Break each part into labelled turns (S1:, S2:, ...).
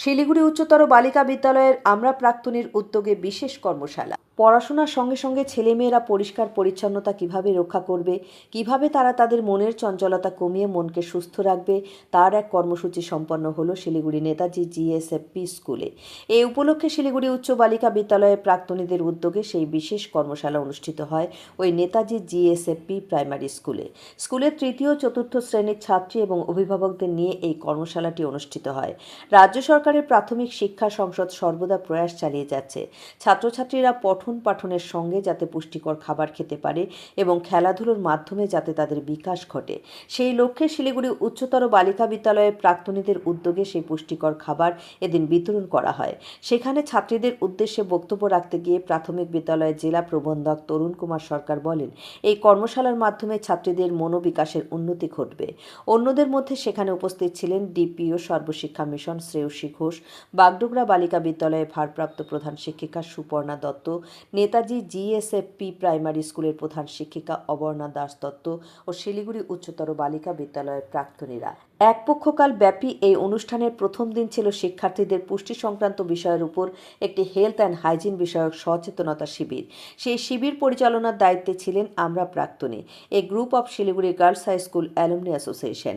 S1: শিলিগুড়ি উচ্চতর বালিকা বিদ্যালয়ের আমরা প্রাক্তনীর উদ্যোগে বিশেষ কর্মশালা। পড়াশোনার সঙ্গে সঙ্গে ছেলেমেয়েরা পরিষ্কার পরিচ্ছন্নতা কীভাবে রক্ষা করবে, কীভাবে তারা তাদের মনের চঞ্চলতা কমিয়ে মনকে সুস্থ রাখবে, তার এক কর্মসূচি সম্পন্ন হলো শিলিগুড়ি নেতাজি জিএসএফপি স্কুলে। এই উপলক্ষে শিলিগুড়ি উচ্চ বালিকা বিদ্যালয়ের প্রাক্তনীদের উদ্যোগে সেই বিশেষ কর্মশালা অনুষ্ঠিত হয় ওই নেতাজি জিএসএফপি প্রাইমারি স্কুলে। স্কুলের তৃতীয় চতুর্থ শ্রেণির ছাত্রী এবং অভিভাবকদের নিয়ে এই কর্মশালাটি অনুষ্ঠিত হয়। রাজ্য সরকারের প্রাথমিক শিক্ষা সংসদ সর্বদা প্রয়াস চালিয়ে যাচ্ছে। ছাত্রছাত্রীরা পঠন পাঠনের সঙ্গে যাতে পুষ্টিকর খাবার খেতে পারে এবং খেলাধুলোর মাধ্যমে যাতে তাদের বিকাশ ঘটে। সেই লক্ষ্যে শিলিগুড়ি উচ্চতর বালিকা বিদ্যালয়ের প্রাক্তনীদের উদ্যোগে সেই পুষ্টিকর খাবার এদিন বিতরণ করা হয়। সেখানে ছাত্রীদের উদ্দেশ্যে বক্তব্য রাখতে গিয়ে প্রাথমিক বিদ্যালয়ের জেলা প্রবন্ধক তরুণ কুমার সরকার বলেন, এই কর্মশালার মাধ্যমে ছাত্রীদের মনোবিকাশের উন্নতি ঘটবে। অন্যদের মধ্যে সেখানে উপস্থিত ছিলেন ডিপিও সর্বশিক্ষা মিশন শ্রেয়সী ঘোষ, বাগডোগরা বালিকা বিদ্যালয়ের ভারপ্রাপ্ত প্রধান শিক্ষিকা সুপর্ণা দত্ত নেতাজি জিএসএফপি প্রাইমারি স্কুলের প্রধান শিক্ষিকা অবর্ণা দাস দত্ত ও শিলিগুড়ি উচ্চতর বালিকা বিদ্যালয়ের প্রাক্তনীরা। এক পক্ষকাল ব্যাপী এই অনুষ্ঠানের প্রথম দিন ছিল শিক্ষার্থীদের পুষ্টি সংক্রান্ত বিষয়ের উপর একটি হেলথ অ্যান্ড হাইজিন বিষয়ক সচেতনতা শিবির। সেই শিবির পরিচালনার দায়িত্বে ছিলেন আমরা প্রাক্তনী, a group of Siliguri girls high school alumni association.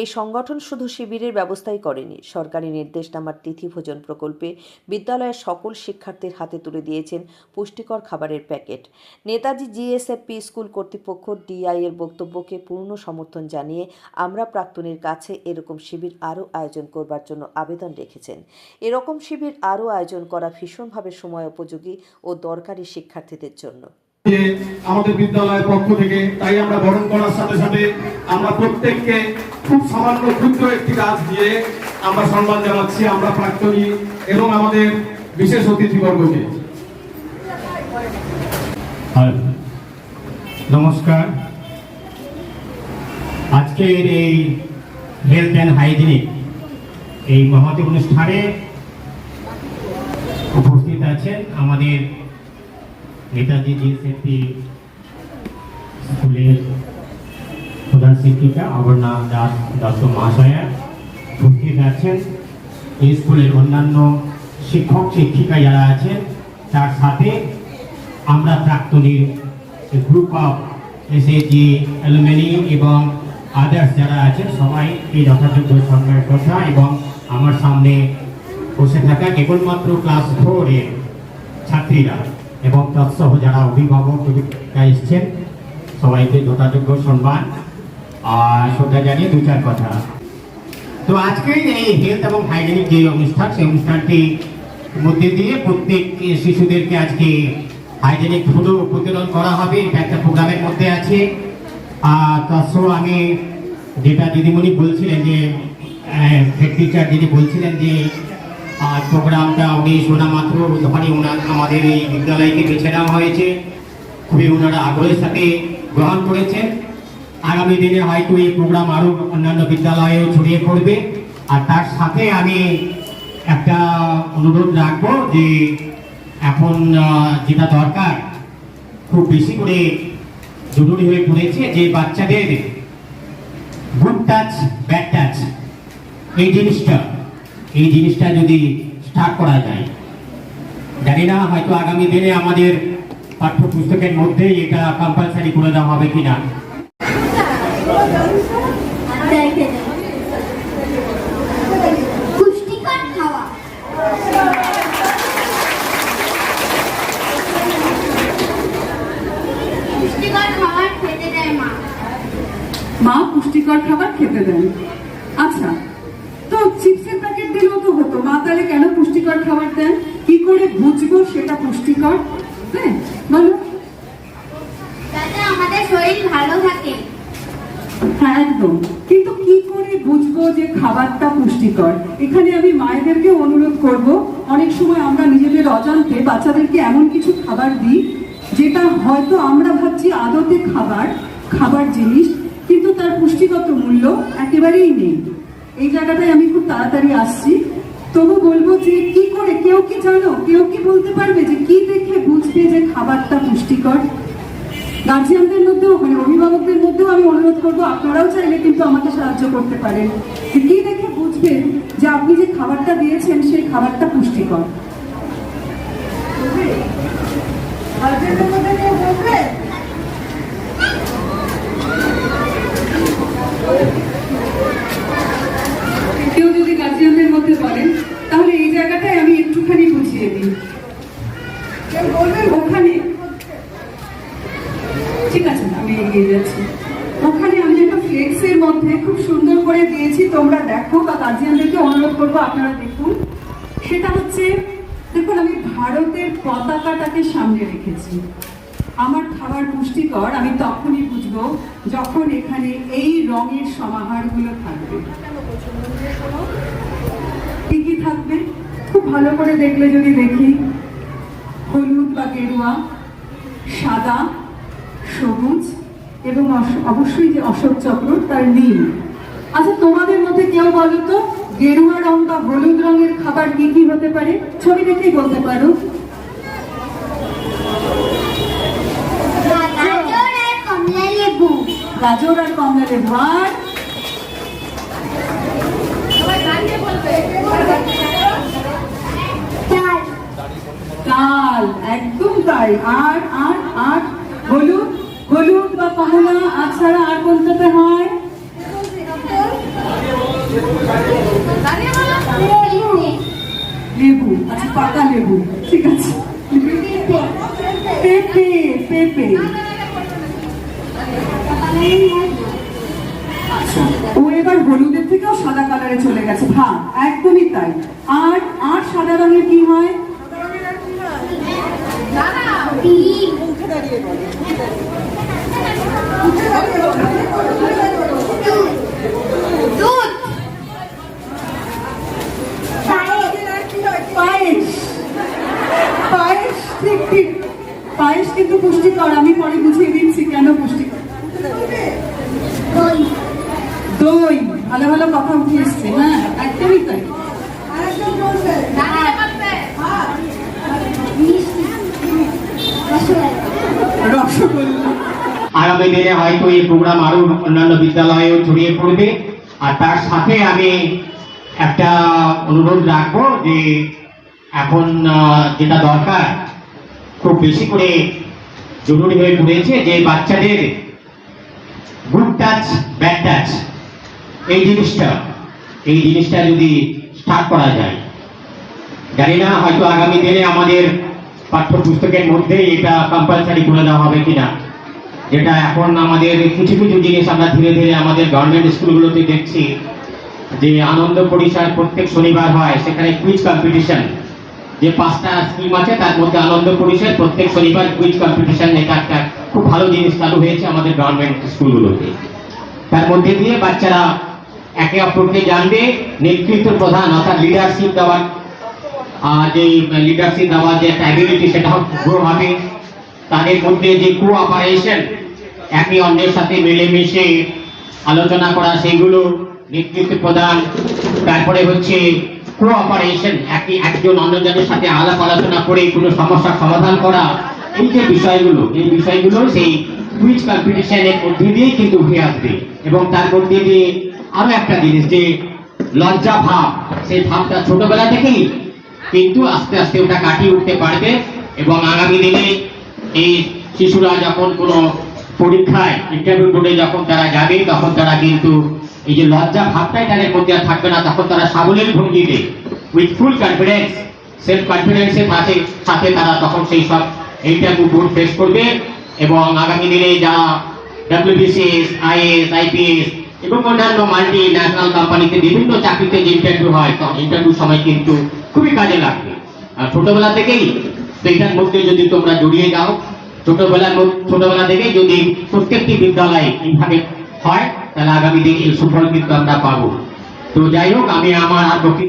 S1: এই সংগঠন শুধু শিবিরের ব্যবস্থাই করেনি, সরকারি নির্দেশনামার তিথি ভোজন প্রকল্পে বিদ্যালয়ের সকল শিক্ষার্থীর হাতে তুলে দিয়েছেন পুষ্টিকর খাবারের প্যাকেট। নেতাজি জিএসএফপি স্কুল কর্তৃপক্ষ ডিআই এর বক্তব্যকে পূর্ণ সমর্থন জানিয়ে আমরা প্রাক্তনীর কাছে এরকম শিবির আরও আয়োজন করবার জন্য আবেদন রেখেছেন। এরকম শিবির আরও আয়োজন করা ভীষণভাবে সময় উপযোগী ও দরকারি শিক্ষার্থীদের জন্য।
S2: আমাদের বিদ্যালয়ের পক্ষ থেকে তাই আমরা বরণ করার সাথে সাথে আমরা প্রত্যেককে খুব সামান্য ক্ষুদ্র একটি কাজ দিয়ে আমরা সম্মান জানাচ্ছি আমরা প্রাক্তনী এবং আমাদের বিশেষ অতিথিবর্গকে।
S3: নমস্কার। আজকের এই হেলথ অ্যান্ড হাইজিনিক। এই মহতি অনুষ্ঠানে উপস্থিত আছেন আমাদের নেতাজি জিএসএপি স্কুলের প্রধান শিক্ষিকা অবর্ণা দাস, দত্ত মহাশয়া উপস্থিত আছেন। এই স্কুলের অন্যান্য শিক্ষক, শিক্ষিকা যারা আছেন, তার সাথে আমরা প্রাক্তনীর গ্রুপ অফ এসএজি অ্যালুমিনি এবং আদার্স যারা আছেন সবাই এই যথাযোগ্য সম্মানের কথা এবং আমার সামনে বসে থাকা কেবলমাত্র ক্লাস ফোরের ছাত্রীরা এবং তৎসহ যারা অভিভাবক এসছেন, সবাইকে যথাযোগ্য সম্মান আর শ্রদ্ধা জানিয়ে দু চার কথা। তো আজকে এই হেলথ এবং হাইজেনিক যে অনুষ্ঠান, সেই অনুষ্ঠানটি মধ্যে দিয়ে প্রত্যেক শিশুদেরকে আজকে হাইজেনিক ফুডও প্রতিরোধ করা হবে। একটা প্রোগ্রামের মধ্যে আছে। আর তাছাড়াও আমি যেটা দিদিমণি বলছিলেন যে হেড টিচার যিনি বলছিলেন যে আর প্রোগ্রামটা উনি শোনা মাত্র ধরে ওনার আমাদের এই বিদ্যালয়কে বেছে নেওয়া হয়েছে, খুবই ওনারা আগ্রহের সাথে গ্রহণ করেছেন। আগামী দিনে হয়তো এই প্রোগ্রাম আরও অন্যান্য বিদ্যালয়েও ছড়িয়ে পড়বে। আর তার সাথে আমি একটা অনুরোধ রাখব যে, এখন যেটা দরকার, খুব বেশি করে জরুরি হয়ে পড়েছে যে বাচ্চাদের গুড টাচ ব্যাড টাচ এই জিনিসটা এই জিনিসটা যদি স্টার্ট করা যায়। জানি না, হয়তো আগামী দিনে আমাদের পাঠ্যপুস্তকের মধ্যেই এটা কম্পালসারি করে দেওয়া হবে কিনা
S4: দেখে পুষ্টিকর খাওয়া পুষ্টিকর খাবার খেতে দেয় মা
S5: মা পুষ্টিকর খাবার খেতে দেন। আচ্ছা তো চিপসের প্যাকেট দিলেও তো হতো। মা তাহলে কেন পুষ্টিকর খাবার দেন? কি করে বুঝব সেটা পুষ্টিকর? হ্যাঁ বলো।
S4: যাতে আমাদের শরীর ভালো থাকে।
S5: হ্যাঁ একদম। কিন্তু কি করে বুঝব যে খাবারটা পুষ্টিকর? এখানে আমি মায়েদেরকে অনুরোধ করব অনেক সময় আমরা নিজেদের অজান্তে বাচ্চাদেরকে এমন কিছু খাবার দিই যেটা হয়তো আমরা ভাবছি আদতে খাবার খাবার জিনিস কিন্তু তার পুষ্টিগত মূল্য একেবারেই নেই। এই জায়গাটায় আমি খুব তাড়াতাড়ি আসছি। তবু বলব যে কি করে, কেউ কি জানো, কেউ কি বলতে পারবে যে কি দেখে বুঝবে যে খাবারটা পুষ্টিকর? গার্জিয়ানদের মধ্যেও মানে অভিভাবকদের মধ্যেও আমি অনুরোধ করব, আপনারাও চাইলে কিন্তু আমাকে সাহায্য করতে পারেন। কি দেখে বুঝবেন যে আপনি যে খাবারটা দিয়েছেন, সেই খাবারটা পুষ্টিকর। কেউ যদি গার্জিয়ানদের মধ্যে বলেন তাহলে এই জায়গাটায় আমি একটুখানি বুঝিয়ে দিই ওখানে ঠিক আছে, আমি এগিয়ে যাচ্ছি। ওখানে আমি একটা ফ্লেক্সের মধ্যে খুব সুন্দর করে দিয়েছি, তোমরা দেখো বা গার্জিয়ানদেরকে অনুরোধ করব, আপনারা দেখুন। সেটা হচ্ছে, দেখুন, আমি ভারতের পতাকাটাকে সামনে রেখেছি। আমার খাবার পুষ্টিকর, আমি তখনই বুঝব যখন এখানে এই রঙের সমাহারগুলো থাকবে। কি কি থাকবে? খুব ভালো করে দেখলে যদি দেখি। হলুদ বা গেরুয়া, সাদা সবুজ এবং অবশ্যই যে অশোক চক্র তার নীল। আচ্ছা তোমাদের মধ্যে কেউ বলো তো গেরুয়া রং বা হলুদ রঙের খাবার কি কি হতে পারে? ছবি দেখেই বলতে পারো।
S4: গাজর আর কমলা লেবু।
S5: আর একদম তাই। আর আর আর? হলুদ হলুদ বা কমলা আছাড়া আর কোনটাতে হয় লেবু আচ্ছা পাকা লেবু ঠিক আছে পেঁপে পেঁপে আচ্ছা ও এবার হলুদের থেকেও সাদা কালারে চলে গেছে হ্যাঁ একদমই তাই আর আর সাদা রঙের কি হয়
S4: দুধ
S5: পায়েস পায়েস ঠিক ঠিক পায়েস কিন্তু পুষ্টিকর আমি পরে বুঝিয়ে দিচ্ছি কেন পুষ্টিকর
S4: দই
S5: দই। ভালো ভালো কথা উঠে এসছে হ্যাঁ একদমই তাই।
S3: আগামী দিনে হয়তো এই প্রোগ্রাম আরও অন্যান্য বিদ্যালয়েও ছড়িয়ে পড়বে। আর তার সাথে আমি একটা অনুরোধ রাখব যে এখন আহ, যেটা দরকার খুব বেশি করে জরুরি হয়ে পড়েছে যে বাচ্চাদের গুড টাচ ব্যাড টাচ এই জিনিসটা এই জিনিসটা যদি স্টার্ট করা যায়, জানি না হয়তো আগামী দিনে আমাদের পাঠ্যপুস্তকের মধ্যে এটা কম্পালসারি করে দেওয়া হবে কিনা, যেটা এখন আমাদের কিছু কিছু জিনিস আমরা ধীরে ধীরে আমাদের গভর্নমেন্ট স্কুলগুলোতে দেখছি, যে আনন্দ পরিসর প্রত্যেক শনিবার হয়, সেখানে কুইজ কম্পিটিশন যে পাঁচটা স্কিম আছে, তার মধ্যে আনন্দ পরিসর প্রত্যেক শনিবার কুইজ কম্পিটিশন এটা একটা খুব ভালো জিনিস চালু হয়েছে আমাদের গভর্নমেন্ট স্কুলগুলোতে। তার মধ্যে দিয়ে বাচ্চারা একে অপরকে জানবে। নেতৃত্ব প্রধান, অর্থাৎ লিডারশিপ দেওয়ার যে লিডারশিপ দেওয়ার যে একটা অ্যাবিলিটি সেটা গ্রো হবে। তাদের মধ্যে যে কোঅপারেশন একে অন্যের সাথে মিলেমিশে আলোচনা করা, সেগুলো নেতৃত্ব প্রদান তারপরে হচ্ছে কোঅপারেশন একই একজন অন্যজনের সাথে আলাপ আলোচনা করে কোনো সমস্যার সমাধান করা। এই যে বিষয়গুলো, এই বিষয়গুলো সেই কুইজ কম্পিটিশনের মধ্যে দিয়েই কিন্তু উঠে আসবে। এবং তার মধ্যে দিয়ে আরও একটা জিনিস, যে লজ্জা ভাব, সেই ভাবটা ছোটবেলা থেকেই কিন্তু আস্তে আস্তে ওটা কাটিয়ে উঠতে পারবে এবং আগামী দিনে এই শিশুরা যখন কোনো পরীক্ষায় ইন্টারভিউ বোর্ডে যখন তারা যাবে, তখন তারা কিন্তু এই যে লজ্জা ভাবটাই তাদের মধ্যে আর থাকবে না, তখন তারা সাবলীল ভঙ্গিতে উইথ ফুল কনফিডেন্স সেলফ কনফিডেন্সের সাথে সাথে তারা তখন সেই সব ইন্টারভিউ বোর্ড ফেস করবে এবং আগামী দিনে যারা ডাব্লিউবিসিএস আইএস আইপিএস এবং অন্যান্য মাল্টি ন্যাশনাল কোম্পানিতে বিভিন্ন চাকরিতে যে ইন্টারভিউ হয় তখন ইন্টারভিউ সময় কিন্তু খুবই কাজে লাগবে। আর ছোটবেলা থেকেই সেইটার মধ্যে যদি তোমরা জড়িয়ে যাও ছোটবেলার মধ্যে- ছোটবেলা থেকেই যদি প্রত্যেকটি বিদ্যালয়ে এইভাবে হয়, তাহলে আগামী দিনে এই সুফল কিন্তু আমরা পাবো। তো যাই হোক, আমি আমার আর